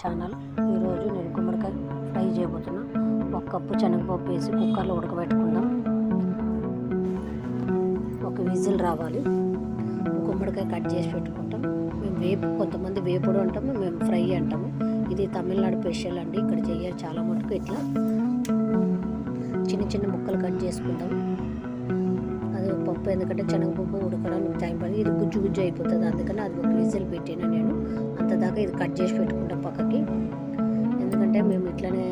Channel. ఈరోజు నేను గుమ్మడికాయ ఫ్రై చేయబోతున్నా. ఒక కప్పు శనగపప్పు వేసి కుక్కర్లో ఉడకబెట్టుకుందాం. ఒక విజిల్ రావాలి. గుమ్మడికాయ కట్ చేసి పెట్టుకుంటాం. మేము వేపు కొంతమంది వేపుడు అంటాము మేము ఫ్రై అంటాము. ఇది తమిళనాడు స్పెషల్ అండి. ఇక్కడ చేయాలి చాలా మటుకు ఇట్లా. చిన్న చిన్న ముక్కలు కట్ చేసుకుంటాం పప్పు ఎందుకంటే శనగపప్పు ఉడకడానికి టైం పడి ఇది గుజ్జు గుజ్జు అయిపోతుంది. అందుకని అది ఒక విజిల్ పెట్టిన నేను. అంత దాకా ఇది కట్ చేసి పెట్టుకుంటాం పక్కకి. ఎందుకంటే మేము ఇట్లనే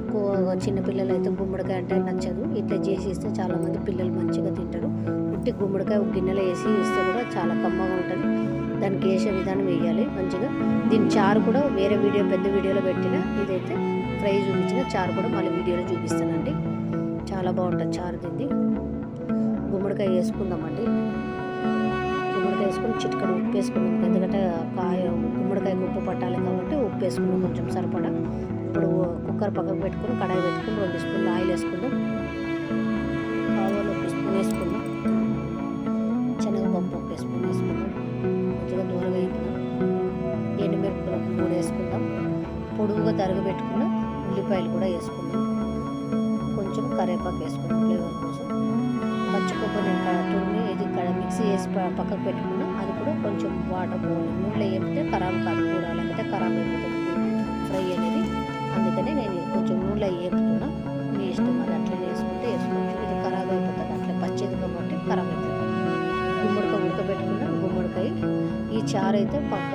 ఎక్కువ చిన్నపిల్లలు అయితే గుమ్మడికాయ అంటే నచ్చదు. ఇట్లా చేసి ఇస్తే చాలామంది పిల్లలు మంచిగా తింటారు. ఉట్టి గుమ్మడికాయ ఒక గిన్నెలో వేసి ఇస్తే కూడా చాలా కమ్మగా ఉంటుంది. దానికి వేసే విధానం వేయాలి మంచిగా. దీని చారు కూడా వేరే వీడియో పెద్ద వీడియోలో పెట్టిన ఇదైతే ఫ్రై చూపించిన. చారు కూడా మళ్ళీ వీడియోలో చూపిస్తానండి. చాలా బాగుంటుంది చారు తింది గుమ్మడికాయ వేసుకుందామండి. గుమ్మడికాయ వేసుకొని చిటికడు ఉప్పు వేసుకున్నాం. ఎందుకంటే కాయ గుమ్మడికాయ ఉప్పు పట్టాలి కాబట్టి ఉప్పు వేసుకున్నాం కొంచెం సరిపడా. ఇప్పుడు కుక్కర్ పక్కకు పెట్టుకుని కడాయి పెట్టుకుని రెండు స్పూన్లు ఆయిల్ వేసుకుందాం. ఆవాలు ఒక స్పూన్ వేసుకుందాం. శనగపప్పు ఒక స్పూన్ వేసుకుందాం. మంచిగా దూరం వేపుదాం ఎండుమిరపకాయలు ఒక మూడు వేసుకుందాం. పొడుగుగా తరుగు పెట్టుకున్న ఉల్లిపాయలు కూడా వేసుకుందాం. కొంచెం కరివేపాకు వేసుకుందాం ఫ్లేవర్ కోసం. పచ్చి నేను తురిమి ఇది ఇక్కడ మిక్సీ వేసి పక్కకు పెట్టుకున్నా అది కూడా కొంచెం వాటర్ పోవాలి. నూనెలో వేపితే ఖరాబ్ కాదు కూర లేకపోతే ఖరాబ్ అయిపోతుంది. ఫ్రై అనేది. అందుకనే నేను కొంచెం నూనెలో వేపుతున్నా. మీ ఇష్టం అది అట్లా వేసుకుంటే వేసుకోవచ్చు. ఇది ఖరాబ్ అయిపోతుంది. అట్లా పచ్చేది కాబట్టి ఖరాబ్ అవుతుంది గుమ్మడికాయ ఉడకబెట్టుకున్న గుమ్మడికాయ. ఈ చారు అయితే పక్క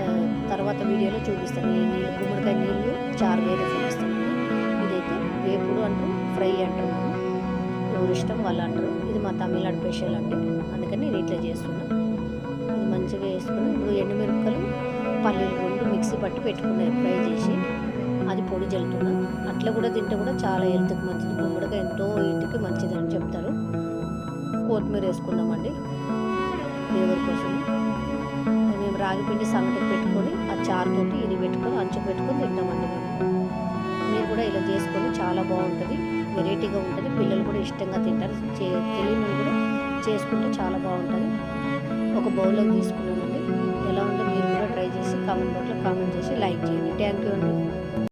తర్వాత వీడియోలో చూపిస్తాను. ఈ నీళ్ళు గుమ్మడికాయ నీళ్ళు చారు వేరే చూపిస్తాను ఇదైతే వేపుడు అంటూ ఫ్రై అంటాం ఎవరి ఇష్టం వాళ్ళు అంటారు. ఇది మా తమిళనాడు స్పెషల్ అండి. అందుకని నేను ఇట్లా చేస్తున్నాను ఇది మంచిగా వేసుకుని ఇప్పుడు ఎండుమిరపకాయలు పల్లీలు రెండు మిక్సీ పట్టి పెట్టుకున్నాయి ఫ్రై చేసి. అది పొడి జల్లుతున్నా. అట్లా కూడా తింటే కూడా చాలా హెల్త్కి మంచిది. గుమ్మడికాయ ఎంతో ఇంటికి మంచిది అని చెప్తారు. కొత్తిమీర వేసుకుందామండి. ఫ్లేవర్ కోసం. మేము రాగిపిండి సంగటి సంగటికి పెట్టుకొని ఆ చారుతోటి ఇది పెట్టుకొని అంచు పెట్టుకొని తింటామండి మేము. మీరు కూడా ఇలా చేసుకొని చాలా బాగుంటుంది. వెరైటీగా ఉంటుంది. పిల్లలు కూడా ఇష్టంగా తింటారు. చే తెలియని కూడా చేసుకుంటే చాలా బాగుంటుంది. ఒక బౌల్లో తీసుకున్నానండి. ఎలా ఉందో మీరు కూడా ట్రై చేసి కామెంట్ బాక్స్లో కామెంట్ చేసి లైక్ చేయండి. థ్యాంక్ యూ అండి.